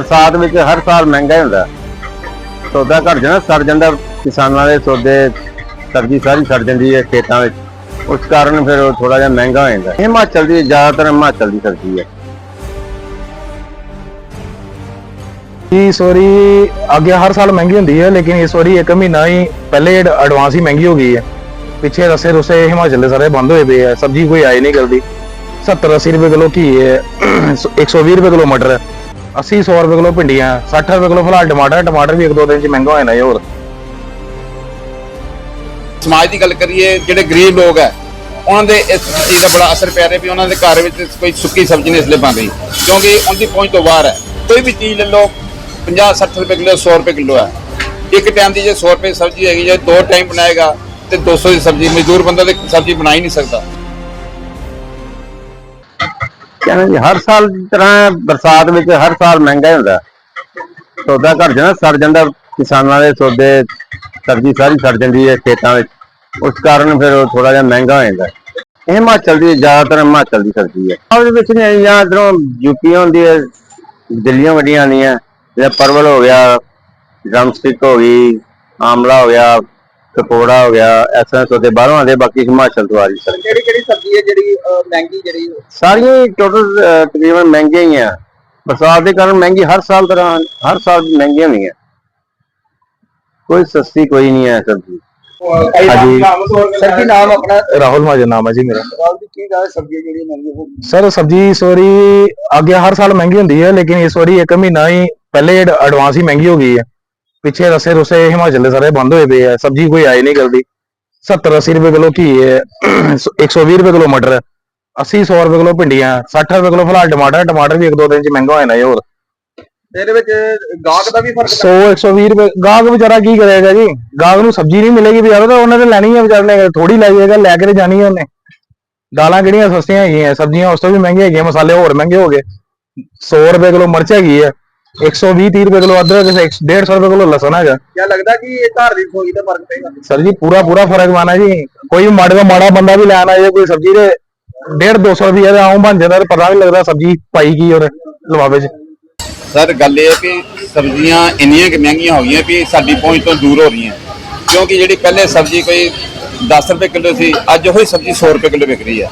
ਬਰਸਾਤ ਵਿੱਚ ਹਰ ਸਾਲ ਮਹਿੰਗਾ ਹੀ ਹੁੰਦਾ। ਸੌਦਾ ਘਟ ਜਾਂਦਾ, ਸੜ ਜਾਂਦਾ, ਕਿਸਾਨਾਂ ਦੇ ਸੌਦੇ, ਸਬਜ਼ੀ ਸਾਰੀ ਸੜ ਜਾਂਦੀ ਹੈ ਖੇਤਾਂ ਵਿੱਚ। ਉਸ ਕਾਰਨ ਫਿਰ ਉਹ ਥੋੜਾ ਜਿਹਾ ਮਹਿੰਗਾ ਹੋ ਜਾਂਦਾ। ਹਿਮਾਚਲ ਦੀ ਜ਼ਿਆਦਾਤਰ ਹਿਮਾਚਲ ਦੀ ਸਬਜ਼ੀ ਹੈ। ਇਸ ਵਾਰੀ ਅੱਗੇ ਹਰ ਸਾਲ ਮਹਿੰਗੀ ਹੁੰਦੀ ਹੈ, ਲੇਕਿਨ ਇਸ ਵਾਰੀ ਇੱਕ ਮਹੀਨਾ ਹੀ ਪਹਿਲੇ ਐਡਵਾਂਸ ਹੀ ਮਹਿੰਗੀ ਹੋ ਗਈ ਹੈ। ਪਿੱਛੇ ਰਸੇ ਰੁਸੇ ਹਿਮਾਚਲ ਦੇ ਸਾਰੇ ਬੰਦ ਹੋਏ ਪਏ ਆ, ਸਬਜ਼ੀ ਕੋਈ ਆਈ ਨਹੀਂ ਕਰਦੀ 70 80 ਰੁਪਏ ਕਿਲੋ ਘੀ ਹੈ 120 ਰੁਪਏ ਕਿਲੋ ਮਟਰ ਹੈ। 80 100 ਰੁਪਏ ਕਿਲੋ ਭਿੰਡੀਆਂ 60 ਰੁਪਏ ਕਿਲੋ ਫਿਲਹਾਲ ਟਮਾਟਰ ਟਮਾਟਰ ਵੀ ਇੱਕ ਦੋ ਦਿਨ ਚ ਮਹਿੰਗਾ ਹੋ ਜਾਣਾ ਹੈ ਹੋਰ। ਸਮਾਜ ਦੀ ਗੱਲ ਕਰੀਏ, ਜਿਹੜੇ ਗਰੀਬ ਲੋਕ ਹੈ, ਉਹਨਾਂ ਦੇ ਇਸ ਚੀਜ਼ ਦਾ ਬੜਾ ਅਸਰ ਪੈ ਰਿਹਾ ਵੀ ਉਹਨਾਂ ਦੇ ਘਰ ਵਿੱਚ ਕੋਈ ਸੁੱਕੀ ਸਬਜ਼ੀ ਨਹੀਂ ਇਸ ਲਈ ਪਾਉਂਦੀ ਰਹੀ ਕਿਉਂਕਿ ਉਹਦੀ ਪਹੁੰਚ ਤੋਂ ਬਾਹਰ ਹੈ। ਕੋਈ ਵੀ ਚੀਜ਼ ਲੈ ਲਓ 50 60 ਰੁਪਏ ਕਿਲੋ 100 ਰੁਪਏ ਕਿਲੋ ਹੈ। ਇੱਕ ਟਾਈਮ ਦੀ ਜੇ 100 ਰੁਪਏ ਸਬਜ਼ੀ ਹੈਗੀ ਜੇ ਦੋ ਟਾਈਮ ਬਣਾਏਗਾ ਤੇ 200 ਦੀ ਸਬਜ਼ੀ, ਮਜ਼ਦੂਰ ਬੰਦਾ ਤੇ ਸਬਜ਼ੀ ਬਣਾ ਹੀ ਨਹੀਂ ਸਕਦਾ। ਕਹਿੰਦੇ ਹਰ ਸਾਲ ਦੀ ਤਰ੍ਹਾਂ ਬਰਸਾਤ ਵਿੱਚ ਹਰ ਸਾਲ ਮਹਿੰਗਾ ਹੁੰਦਾ। ਸੌਦਾ ਘਟ ਜਾਂਦਾ, ਸੜ ਜਾਂਦਾ, ਕਿਸਾਨਾਂ ਦੇ ਸੌਦੇ, ਸਬਜ਼ੀ ਸਾਰੀ ਸੜ ਜਾਂਦੀ ਹੈ ਖੇਤਾਂ ਵਿੱਚ। ਉਸ ਕਾਰਨ ਫਿਰ ਉਹ ਥੋੜਾ ਜਿਹਾ ਮਹਿੰਗਾ ਹੋ ਜਾਂਦਾ। ਇਹ ਹਿਮਾਚਲ ਦੀ, ਜ਼ਿਆਦਾਤਰ ਹਿਮਾਚਲ ਦੀ ਸਬਜ਼ੀ ਹੈ। ਉਹਦੇ ਵਿੱਚ ਨਹੀਂ ਜਾਂ ਇਧਰੋਂ ਯੂਪੀ ਹੁੰਦੀ ਹੈ ਦਿੱਲੀੋਂ ਵੱਡੀਆਂ ਆਉਂਦੀਆਂ। ਜਿਵੇਂ ਪਰਵਲ ਹੋ ਗਿਆ, ਡਰਮਸਟਿਕ ਹੋ ਗਈ ਆਮਲਾ ਹੋ ਗਿਆ ਕਪੋੜਾ ਹੋ ਗਿਆ ਤਰ੍ਹਾਂ ਸੌਦੇ ਬਾਹਰੋਂ ਆਉਂਦੇ ਬਾਕੀ ਹਿਮਾਚਲ ਤੋਂ ਆ ਰਹੀ ਸਬਜ਼ੀ। ਕਿਹੜੀ ਕਿਹੜੀ ਸਬਜ਼ੀ ਹੈ ਜਿਹੜੀ ਅਹ, ਮਹਿੰਗੀ ਜਿਹੜੀ ਸਾਰੀਆਂ ਟੋਟਲ ਤਕਰੀਬਨ ਮਹਿੰਗੀਆਂ ਹੀ ਆ। ਬਰਸਾਤ ਦੇ ਕਾਰਨ ਮਹਿੰਗੀ ਹਰ ਸਾਲ ਤਰ੍ਹਾਂ ਹਰ ਸਾਲ ਮਹਿੰਗੀਆਂ ਹੋਈਆਂ। ਕੋਈ ਸਸਤੀ ਕੋਈ ਨਹੀਂ ਹੈ ਸਬਜ਼ੀ। ਹਾਂਜੀ। ਸਰ ਕੀ ਨਾਮ ਆਪਣਾ? ਰਾਹੁਲ ਮਾਜਨ ਨਾਮ ਹੈ ਜੀ ਮੇਰਾ। ਰਾਹੁਲ ਜੀ ਕੀ ਗੱਲ ਸਬਜ਼ੀ ਜਿਹੜੀ ਮਹਿੰਗੀ ਹੋ ਗਈ? ਸਰ ਸਬਜ਼ੀ ਇਸ ਵਾਰੀ ਅੱਗੇ ਹਰ ਸਾਲ ਮਹਿੰਗੀ ਹੁੰਦੀ ਹੈ ਲੇਕਿਨ ਇਸ ਵਾਰੀ ਇੱਕ ਮਹੀਨਾ ਹੀ ਪਹਿਲੇ ਐਡਵਾਂਸ ਹੀ ਮਹਿੰਗੀ ਹੋ ਗਈ ਹੈ। ਪਿੱਛੇ ਰਸੇ ਰੁਸੇ ਹਿਮਾਚਲ ਦੇ ਸਾਰੇ ਬੰਦ ਹੋਏ ਪਏ ਆ ਸਬਜ਼ੀ ਕੋਈ ਆਈ ਨਹੀਂ ਕਰਦੀ 70 80 ਰੁਪਏ ਕਿਲੋ ਘੀ ਹੈ 120 ਰੁਪਏ ਕਿਲੋ ਮਟਰ ਹੈ 80 100 ਰੁਪਏ ਕਿਲੋ ਭਿੰਡੀਆਂ 60 ਰੁਪਏ ਕਿਲੋ ਫਿਲਹਾਲ ਟਮਾਟਰ। ਟਮਾਟਰ ਵੀ ਇੱਕ ਦੋ ਦਿਨ ਚ ਮਹਿੰਗਾ ਹੋ ਜਾਣਾ ਹੈ ਹੋਰ। ਇਹਦੇ ਵਿੱਚ ਗਾਹਕ ਦਾ ਵੀ ਫ਼ਰਕ 100 120 ਰੁਪਏ ਗਾਹਕ ਵਿਚਾਰਾ ਕੀ ਕਰੇਗਾ ਜੀ? ਗਾਹਕ ਨੂੰ ਸਬਜ਼ੀ ਨਹੀਂ ਮਿਲੇਗੀ ਬਜ਼ਾਰੋਂ ਤਾਂ ਉਹਨੇ ਤਾਂ ਲੈਣੀ ਹੈ ਵਿਚਾਰੇ ਨੇ ਥੋੜੀ ਲੈ ਜਾਏਗਾ ਲੈ ਕੇ ਜਾਣੀ ਹੈ ਉਹਨੇ। ਦਾਲਾਂ ਕਿਹੜੀਆਂ ਸਸਤੀਆਂ ਹੈਗੀਆਂ ਸਬਜ਼ੀਆਂ ਉਸ ਤੋਂ ਵੀ ਮਹਿੰਗੀਆਂ ਹੈਗੀਆਂ ਮਸਾਲੇ ਹੋਰ ਮਹਿੰਗੇ ਹੋ ਗਏ। 100 ਰੁਪਏ ਕਿਲੋ ਮਿਰਚ ਹੈਗੀ ਹੈ 120 30 ਰੁਪਏ ਕਿਲੋ ਅਦਰਕ 150 ਰੁਪਏ ਕਿਲੋ ਲਸਣ ਹੈਗਾ। ਕਿਆ ਲੱਗਦਾ ਕਿ ਇਹ ਘਰ ਦੀ ਰਸੋਈ ਦਾ ਫ਼ਰਕ ਪਏਗਾ। ਸਰ ਜੀ ਪੂਰਾ ਪੂਰਾ ਫ਼ਰਕ ਮਾਨਾ ਜੀ। ਕੋਈ ਮਾੜਾ ਮਾੜਾ ਬੰਦਾ ਵੀ ਲੈਣ ਆਏ ਕੋਈ ਸਬਜ਼ੀ ਦੇ 150 200 ਰੁਪਏ ਦਾ ਆਉਂ ਬਣ ਜਾਂਦਾ ਤੇ ਪਤਾ ਨਹੀਂ ਲੱਗਦਾ ਸਬਜ਼ੀ ਪਾਈ ਕੀ ਔਰ ਲਵਾਵੇ ਚ ਸਰ ਗੱਲ ਇਹ ਹੈ ਕਿ ਸਬਜ਼ੀਆਂ ਇੰਨੀਆਂ ਕਿ ਮਹਿੰਗੀਆਂ ਹੋ ਗਈਆਂ ਵੀ ਸਾਡੀ ਪਹੁੰਚ ਤੋਂ ਦੂਰ ਹੋ ਰਹੀਆਂ। ਕਿਉਂਕਿ ਜਿਹੜੀ ਪਹਿਲੇ ਸਬਜ਼ੀ ਕੋਈ 10 ਰੁਪਏ ਕਿਲੋ ਸੀ ਅੱਜ ਉਹੀ ਸਬਜ਼ੀ 100 ਰੁਪਏ ਕਿਲੋ ਵਿਕ ਰਹੀ ਹੈ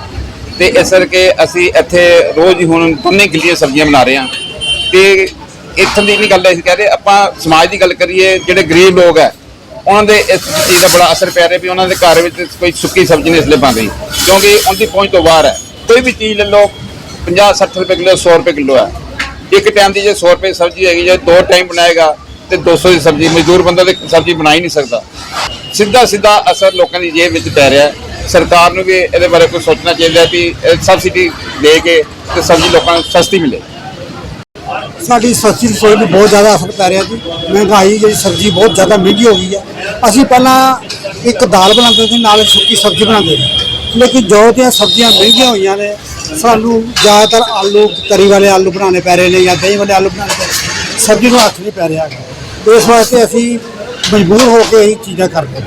ਤੇ ਇਸ ਕਰਕੇ ਅਸੀਂ ਇੱਥੇ ਰੋਜ਼ ਹੀ ਹੁਣ ਦੋਨੇ ਗਿੱਲੀਆਂ ਸਬਜ਼ੀਆਂ ਬਣਾ ਰਹੇ ਹਾਂ। ਤੇ ਇੱਥੋਂ ਦੀ ਨਹੀਂ ਗੱਲ ਅਸੀਂ ਕਹਿ ਰਹੇ, ਆਪਾਂ ਸਮਾਜ ਦੀ ਗੱਲ ਕਰੀਏ, ਜਿਹੜੇ ਗਰੀਬ ਲੋਕ ਹੈ, ਉਹਨਾਂ ਦੇ ਇਸ ਚੀਜ਼ ਦਾ ਬੜਾ ਅਸਰ ਪੈ ਰਿਹਾ ਵੀ ਉਹਨਾਂ ਦੇ ਘਰ ਵਿੱਚ ਕੋਈ ਸੁੱਕੀ ਸਬਜ਼ੀ ਨਹੀਂ ਇਸ ਲਈ ਪਾਉਂਦੀ ਰਹੀ, ਕਿਉਂਕਿ ਉਹਦੀ ਪਹੁੰਚ ਤੋਂ ਬਾਹਰ ਹੈ। ਕੋਈ ਵੀ ਚੀਜ਼ ਲੈ ਲਓ 50 60 ਰੁਪਏ ਕਿਲੋ 100 ਰੁਪਏ ਕਿਲੋ ਹੈ। ਇੱਕ ਟਾਈਮ ਦੀ ਜੇ 100 ਰੁਪਏ ਸਬਜ਼ੀ ਹੈਗੀ ਜੇ ਦੋ ਟਾਈਮ ਬਣਾਏਗਾ ਤੇ 200 ਦੀ ਸਬਜ਼ੀ, ਮਜ਼ਦੂਰ ਬੰਦਾ ਤੇ ਸਬਜ਼ੀ ਬਣਾ ਹੀ ਨਹੀਂ ਸਕਦਾ। ਸਿੱਧਾ ਸਿੱਧਾ ਅਸਰ ਲੋਕਾਂ ਦੀ ਜੇਬ ਵਿੱਚ ਪੈ ਰਿਹਾ ਸਰਕਾਰ ਨੂੰ ਵੀ ਇਹਦੇ ਬਾਰੇ ਕੁਝ ਸੋਚਣਾ ਚਾਹੀਦਾ ਹੈ ਵੀ ਸਬਸਿਡੀ ਦੇ ਕੇ ਤੇ ਸਬਜ਼ੀ ਲੋਕਾਂ ਨੂੰ ਸਸਤੀ ਮਿਲੇ। ਸਾਡੀ ਸਬਜ਼ੀ ਰਸੋਈ ਨੂੰ ਬਹੁਤ ਜ਼ਿਆਦਾ ਅਸਰ ਪੈ ਰਿਹਾ ਜੀ। ਮਹਿੰਗਾਈ ਜਿਹੜੀ ਸਬਜ਼ੀ ਬਹੁਤ ਜ਼ਿਆਦਾ ਮਹਿੰਗੀ ਹੋ ਗਈ ਹੈ ਅਸੀਂ ਪਹਿਲਾਂ ਇੱਕ ਦਾਲ ਬਣਾਉਂਦੇ ਸੀ, ਨਾਲ ਸੁੱਕੀ ਸਬਜ਼ੀ ਬਣਾਉਂਦੇ ਸੀ। ਲੇਕਿਨ ਜੋ ਦੀਆਂ ਸਬਜ਼ੀਆਂ ਮਹਿੰਗੀਆਂ ਹੋਈਆਂ ਨੇ, ਸਾਨੂੰ ਜ਼ਿਆਦਾਤਰ ਆਲੂ, ਤਰੀ ਵਾਲੇ ਆਲੂ ਬਣਾਉਣੇ ਪੈ ਰਹੇ ਨੇ ਜਾਂ ਦਹੀਂ ਵਾਲੇ ਆਲੂ ਬਣਾਉਣੇ ਪੈ ਰਹੇ ਸਬਜ਼ੀ ਨੂੰ ਹੱਥ ਨਹੀਂ ਪੈ ਰਿਹਾ ਹੈਗਾ। ਇਸ ਵਾਸਤੇ ਅਸੀਂ ਮਜਬੂਰ ਹੋ ਕੇ ਇਹ ਚੀਜ਼ਾਂ ਕਰਦੇ